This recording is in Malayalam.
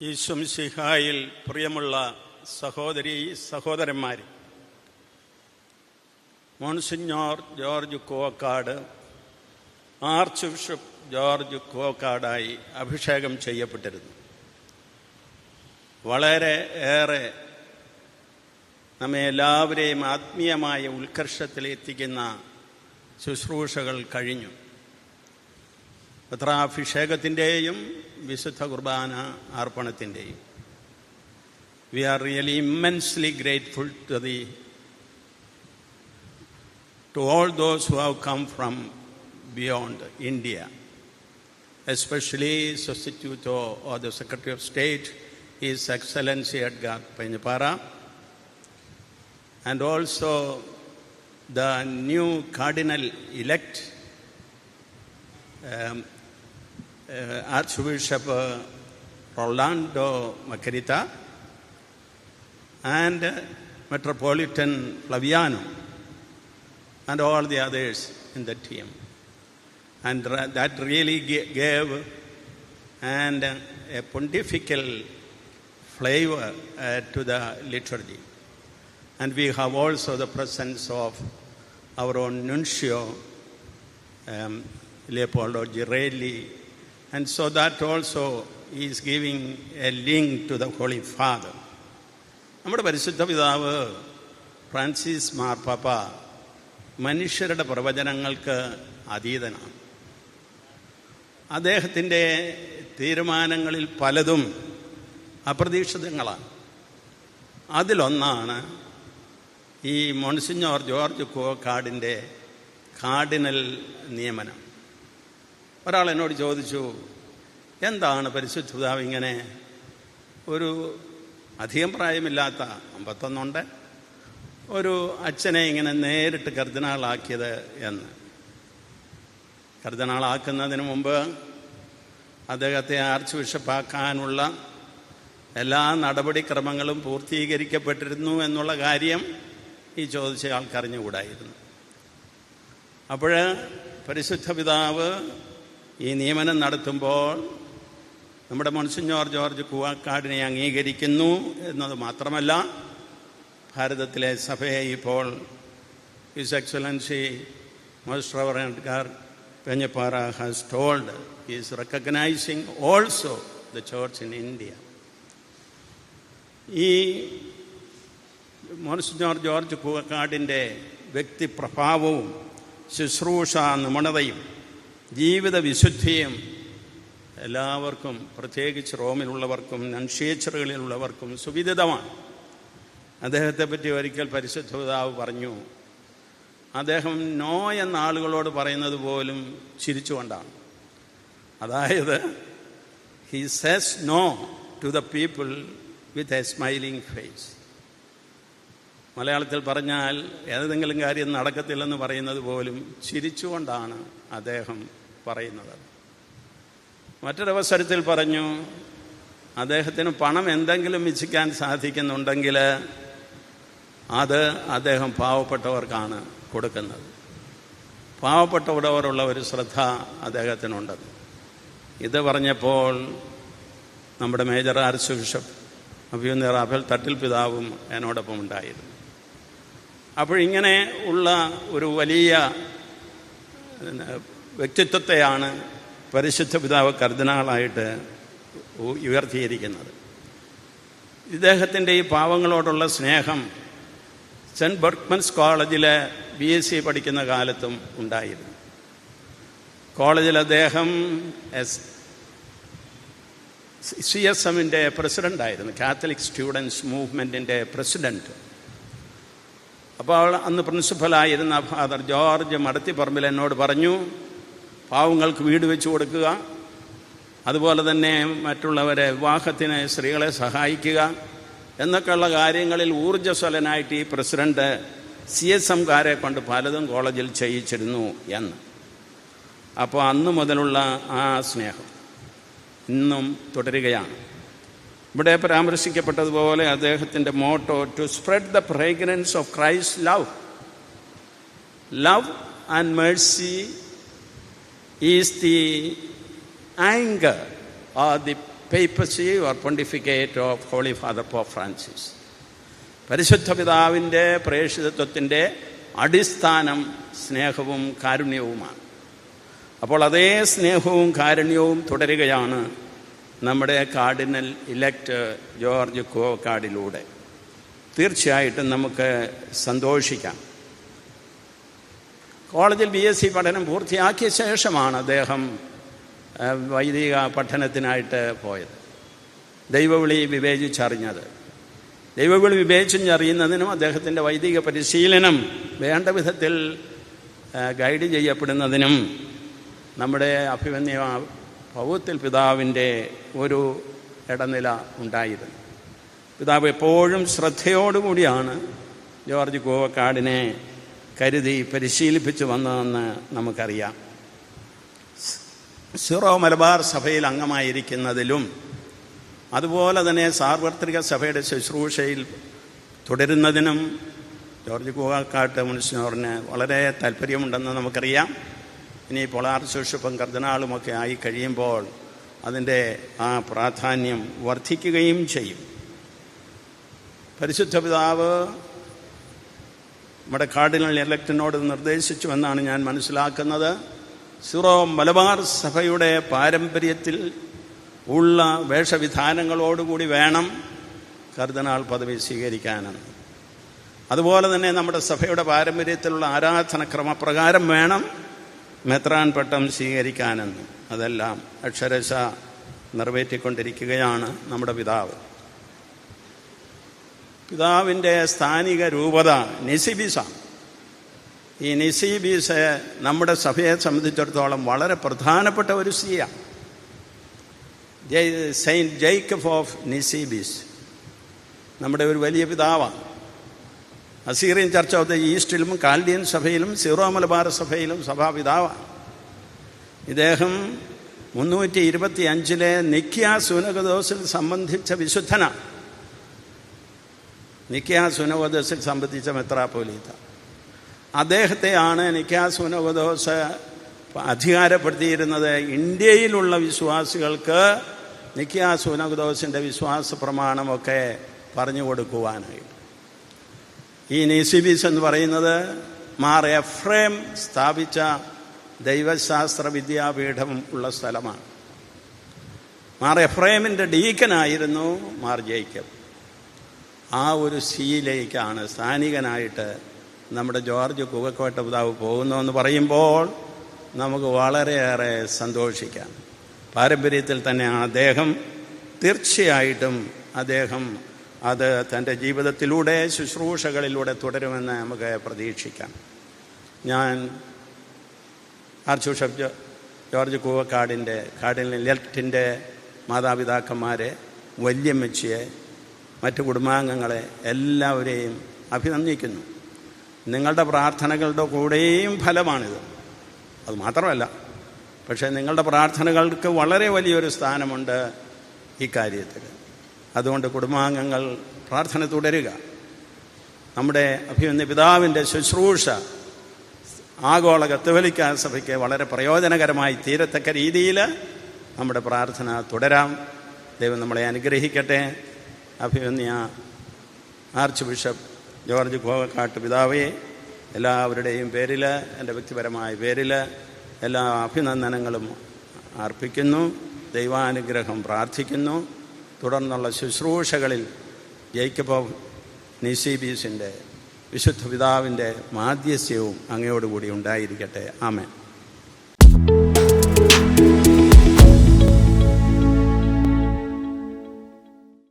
ഈശ്വംസിഹായിൽ പ്രിയമുള്ള സഹോദരി സഹോദരന്മാർ monsignor George Kokkad archbishop George കോക്കാടായി അഭിഷേകം ചെയ്യപ്പെട്ടിരുന്നു. വളരെ ഏറെ നമ്മെ എല്ലാവരെയും ആത്മീയമായ ഉത്കർഷത്തിലെത്തിക്കുന്ന ശുശ്രൂഷകൾ കഴിഞ്ഞു. പത്രാഭിഷേകത്തിൻ്റെയും വിശുദ്ധ കുർബാന അർപ്പണത്തിൻ്റെയും we are really immensely grateful to the to all those who have come from beyond India especially substitute or the secretary of state his excellency Edgar Peña Parra and also the new cardinal elect um, uh, Archbishop uh, Rolando Macarita and uh, Metropolitan Flaviano and all the others in the team. And that really ga- gave and uh, a pontifical flavor uh, to the liturgy. And we have also the presence of our own nuncio, um, Leopoldo Girelli. And so that also is giving a link to the Holy Father. നമ്മുടെ പരിശുദ്ധ പിതാവ് ഫ്രാൻസിസ് മാർപ്പാപ്പ മനുഷ്യരുടെ പ്രവചനങ്ങൾക്ക് അതീതനാണ്. അദ്ദേഹത്തിന്റെ തീരുമാനങ്ങളിൽ പലതും അപ്രതീക്ഷിതങ്ങളാണ്. അതിലൊന്നാണ് ഈ മോൺസിഞ്ഞോർ ജോർജ് കോക്കാടിന്റെ കാർഡിനൽ നിയമനം. ഒരാൾ എന്നോട് ചോദിച്ചു എന്താണ് പരിശുദ്ധതാവ് ഇങ്ങനെ? ഒരു അധികം പ്രായമില്ലാത്ത അമ്പത്തൊന്നുണ്ട് ഒരു അച്ഛനെ ഇങ്ങനെ നേരിട്ട് കർദിനാളാക്കിയത് എന്ന്. കർദിനാളാക്കുന്നതിന് മുമ്പ് അദ്ദേഹത്തെ ആർച്ച് ബിഷപ്പാക്കാനുള്ള എല്ലാ നടപടിക്രമങ്ങളും പൂർത്തീകരിക്കപ്പെട്ടിരുന്നു എന്നുള്ള കാര്യം ഈ ചോദിച്ച ആൾക്കറിഞ്ഞുകൂടായിരുന്നു. അപ്പോൾ പരിശുദ്ധ പിതാവ് ഈ നിയമനം നടത്തുമ്പോൾ നമ്മുടെ മോൺസിഞ്ഞോർ ജോർജ് കുവാക്കാടിനെ അംഗീകരിക്കുന്നു എന്നത് മാത്രമല്ല ഭാരതത്തിലെ സഭയെ ഇപ്പോൾ his excellency most reverend Edgar Pena Parra has told is recognising also the church in India. ഈ മോൻസിഞ്ഞോർ ജോർജ് കൂവക്കാടിന്റെ വ്യക്തിപ്രഭാവവും ശുശ്രൂഷ നിമണതയും ജീവിത വിശുദ്ധിയും എല്ലാവർക്കും പ്രത്യേകിച്ച് റോമിലുള്ളവർക്കും നൻഷേച്ചറുകളിലുള്ളവർക്കും സുവിദിതമാണ്. അദ്ദേഹത്തെ പറ്റി ഒരിക്കൽ പരിശുദ്ധ പിതാവ് പറഞ്ഞു അദ്ദേഹം നോ എന്ന ആളുകളോട് പറയുന്നത് പോലും ചിരിച്ചുകൊണ്ടാണ് അതായത് he says no to the people with a smiling face മലയാളത്തിൽ പറഞ്ഞാൽ ഏതെങ്കിലും കാര്യം നടക്കത്തില്ലെന്ന് പറയുന്നത് പോലും ചിരിച്ചുകൊണ്ടാണ് അദ്ദേഹം പറയുന്നത്. മറ്റൊരവസരത്തിൽ പറഞ്ഞു അദ്ദേഹത്തിന് പണം എന്തെങ്കിലും മിച്ചിക്കാൻ സാധിക്കുന്നുണ്ടെങ്കിൽ അത് അദ്ദേഹം പാവപ്പെട്ടവർക്കാണ് കൊടുക്കുന്നത്. പാവപ്പെട്ടവരോടുള്ള ഒരു ശ്രദ്ധ അദ്ദേഹത്തിനുണ്ട്. ഇത് പറഞ്ഞപ്പോൾ നമ്മുടെ മേജർ ആർച്ച് ബിഷപ്പ് അഭിയുന്ന അഫൽ തട്ടിൽ പിതാവും എന്നോടൊപ്പം ഉണ്ടായിരുന്നു. അപ്പോഴിങ്ങനെ ഉള്ള ഒരു വലിയ വ്യക്തിത്വത്തെയാണ് പരിശുദ്ധ പിതാവ് കർദിനാളായിട്ട് ഉയർത്തിയിരിക്കുന്നത്. ഇദ്ദേഹത്തിന്റെ ഈ പാവങ്ങളോടുള്ള സ്നേഹം സെന്റ് ബർക്ക്മൻസ് കോളേജിലെ ബി എസ് സി പഠിക്കുന്ന കാലത്തും ഉണ്ടായിരുന്നു. കോളേജിൽ അദ്ദേഹം എസ് സി എസ് എമ്മിന്റെ പ്രസിഡന്റായിരുന്നു. കാത്തലിക് സ്റ്റുഡൻസ് മൂവ്മെന്റിന്റെ പ്രസിഡന്റ്. അപ്പോൾ അവൾ അന്ന് പ്രിൻസിപ്പലായിരുന്ന ഫാദർ ജോർജ് മടത്തി മടത്തിപ്പറമ്പിൽ എന്നോട് പറഞ്ഞു പാവങ്ങൾക്ക് വീട് വെച്ച് കൊടുക്കുക അതുപോലെ തന്നെ മറ്റുള്ളവരെ വിവാഹത്തിന് സ്ത്രീകളെ സഹായിക്കുക എന്നൊക്കെയുള്ള കാര്യങ്ങളിൽ ഊർജസ്വലനായിട്ട് ഈ പ്രസിഡന്റ് സി എസ് എംകാരെ കൊണ്ട് പലതും കോളേജിൽ ചെയ്യിച്ചിരുന്നു എന്ന്. അപ്പോൾ അന്ന് മുതലുള്ള ആ സ്നേഹം ഇന്നും തുടരുകയാണ്. ഇവിടെ പരാമർശിക്കപ്പെട്ടതുപോലെ അദ്ദേഹത്തിന്റെ motto to spread the fragrance of Christ love love and mercy is the anchor or the papacy or pontificate of holy father pope Francis പരിശുദ്ധ പിതാവിന്റെ പ്രേഷിതത്വത്തിന്റെ അടിസ്ഥാനം സ്നേഹവും കാരുണ്യവുമാണ്. അപ്പോൾ അതേ സ്നേഹവും കാരുണ്യവും തുടരുകയാണ് നമ്മുടെ കാർഡിനൽ ഇലക്ട് ജോർജ് കോക്കാടിലൂടെ തീർച്ചയായിട്ടും നമുക്ക് സന്തോഷിക്കാം. കോളേജിൽ ബി എസ് സി പഠനം പൂർത്തിയാക്കിയ ശേഷമാണ് അദ്ദേഹം വൈദിക പഠനത്തിനായിട്ട് പോയത്. ദൈവവിളി വിവേചിച്ചറിഞ്ഞത്. ദൈവവിളി വിവേചിച്ചറിയുന്നതിനും അദ്ദേഹത്തിന്റെ വൈദിക പരിശീലനം വേണ്ട വിധത്തിൽ ഗൈഡ് ചെയ്യപ്പെടുന്നതിനും നമ്മുടെ അഭിമന്യ പൗത്തിൽ പിതാവിന്റെ ഒരു ഇടനില ഉണ്ടായിരുന്നു. പിതാവ് എപ്പോഴും ശ്രദ്ധയോടുകൂടിയാണ് ജോർജ് ഗോവക്കാടിനെ കരുതി പരിശീലിപ്പിച്ചു വന്നതെന്ന് നമുക്കറിയാം. സിറോ മലബാർ സഭയിൽ അംഗമായിരിക്കുന്നതിലും അതുപോലെ തന്നെ സാർവത്രിക സഭയുടെ ശുശ്രൂഷയിൽ തുടരുന്നതിനും ജോർജ് കൂവാക്കാട്ട് മുനിസിനോറിന് വളരെ താല്പര്യമുണ്ടെന്ന് നമുക്കറിയാം. ഇനിയിപ്പോൾ പൊളാർ ബിഷപ്പും കർദിനാളുമൊക്കെ ആയി കഴിയുമ്പോൾ അതിന്റെ ആ പ്രാധാന്യം വർദ്ധിക്കുകയും ചെയ്യും. പരിശുദ്ധ പിതാവ് നമ്മുടെ കാർഡിനൽ ഇലക്ടിനോട് നിർദ്ദേശിച്ചു എന്നാണ് ഞാൻ മനസ്സിലാക്കുന്നത്. സിറോ മലബാർ സഭയുടെ പാരമ്പര്യത്തിൽ ഉള്ള വേഷവിധാനങ്ങളോടുകൂടി വേണം കർദിനാൾ പദവി സ്വീകരിക്കാനെന്ന് അതുപോലെ തന്നെ നമ്മുടെ സഭയുടെ പാരമ്പര്യത്തിലുള്ള ആരാധനക്രമപ്രകാരം വേണം മെത്രാൻ പട്ടം സ്വീകരിക്കാനെന്ന്. അതെല്ലാം അക്ഷരശ നിറവേറ്റിക്കൊണ്ടിരിക്കുകയാണ് നമ്മുടെ പിതാവ്. പിതാവിന്റെ സ്ഥാനിക രൂപത നിസിബിസ. ഈ നിസിബീസ് നമ്മുടെ സഭയെ സംബന്ധിച്ചിടത്തോളം വളരെ പ്രധാനപ്പെട്ട ഒരു സ്ത്രീയാണ് ജയ് സെയിന്റ് ജേക്കബ് ഓഫ് നിസിബീസ്. നമ്മുടെ ഒരു വലിയ പിതാവാണ്. അസീറിയൻ ചർച്ച് ഓഫ് ദ ഈസ്റ്റിലും കാൽഡിയൻ സഭയിലും സീറോ മലബാർ സഭയിലും സഭാപിതാവാണ് ഇദ്ദേഹം മുന്നൂറ്റി ഇരുപത്തി അഞ്ചിലെ നിക്കിയ സുനകദോസിൽ സംബന്ധിച്ച വിശുദ്ധന. നിക്കിയ സുനകദോസിൽ സംബന്ധിച്ച മെത്രാപോലീത്ത അദ്ദേഹത്തെയാണ് നിക്കിയ സുനകദോസ് അധികാരപ്പെടുത്തിയിരുന്നത്. ഇന്ത്യയിലുള്ള വിശ്വാസികൾക്ക് നിക്കിയ സുനകദോസിന്റെ വിശ്വാസ പ്രമാണമൊക്കെ പറഞ്ഞു കൊടുക്കുവാനായിട്ട്. ഈ നെസിബിസ് എന്ന് പറയുന്നത് മാർ എഫ്രേം സ്ഥാപിച്ച ദൈവശാസ്ത്ര വിദ്യാപീഠം ഉള്ള സ്ഥലമാണ്. മാർ എഫ്രേമിന്റെ ഡീക്കനായിരുന്നു മാർ ജേക്കബ്. ആ ഒരു സീയിലേക്കാണ് സ്ഥാനികനായിട്ട് നമ്മുടെ ജോർജ് കുകക്കോട്ട പിതാവ് പോകുന്നു പറയുമ്പോൾ നമുക്ക് വളരെയേറെ സന്തോഷിക്കാം. പാരമ്പര്യത്തിൽ തന്നെ അദ്ദേഹം തീർച്ചയായിട്ടും അദ്ദേഹം അത് തന്റെ ജീവിതത്തിലൂടെ ശുശ്രൂഷകളിലൂടെ തുടരുമെന്ന് നമുക്ക് പ്രതീക്ഷിക്കാം. ഞാൻ ആർച്ച് ബിഷപ്പ് ജോർജ് കൂവക്കാടിന്റെ കാടിൽ ലെഫ്റ്റിന്റെ മാതാപിതാക്കന്മാരെ വല്യമ്മച്ചിയെ മറ്റ് കുടുംബാംഗങ്ങളെ എല്ലാവരെയും അഭിനന്ദിക്കുന്നു. നിങ്ങളുടെ പ്രാർത്ഥനകളുടെ കൂടെയും ഫലമാണിത്. അത് മാത്രമല്ല പക്ഷേ നിങ്ങളുടെ പ്രാർത്ഥനകൾക്ക് വളരെ വലിയൊരു സ്ഥാനമുണ്ട് ഈ കാര്യത്തിൽ അതുകൊണ്ട് കുടുംബാംഗങ്ങൾ പ്രാർത്ഥന തുടരുക. നമ്മുടെ അഭിമന്യ പിതാവിന്റെ ശുശ്രൂഷ ആഗോള കത്തോലിക്ക സഭയ്ക്ക് വളരെ പ്രയോജനകരമായി തീരത്തക്ക രീതിയിൽ നമ്മുടെ പ്രാർത്ഥന തുടരാം. ദൈവം നമ്മളെ അനുഗ്രഹിക്കട്ടെ. അഭിമന്യ ആർച്ച് ബിഷപ്പ് ജോർജ് ഗോവക്കാട്ട് പിതാവേ എല്ലാവരുടെയും പേരിൽ എന്റെ വ്യക്തിപരമായ പേരിൽ എല്ലാ അഭിനന്ദനങ്ങളും അർപ്പിക്കുന്നു. ദൈവാനുഗ്രഹം പ്രാർത്ഥിക്കുന്നു. തുടർന്നുള്ള ശുശ്രൂഷകളിൽ ജേക്കബ് നിസിബീസിന്റെ വിശുദ്ധ പിതാവിന്റെ മാധ്യസ്യവും അങ്ങയോടുകൂടി ഉണ്ടായിരിക്കട്ടെ. ആമേൻ.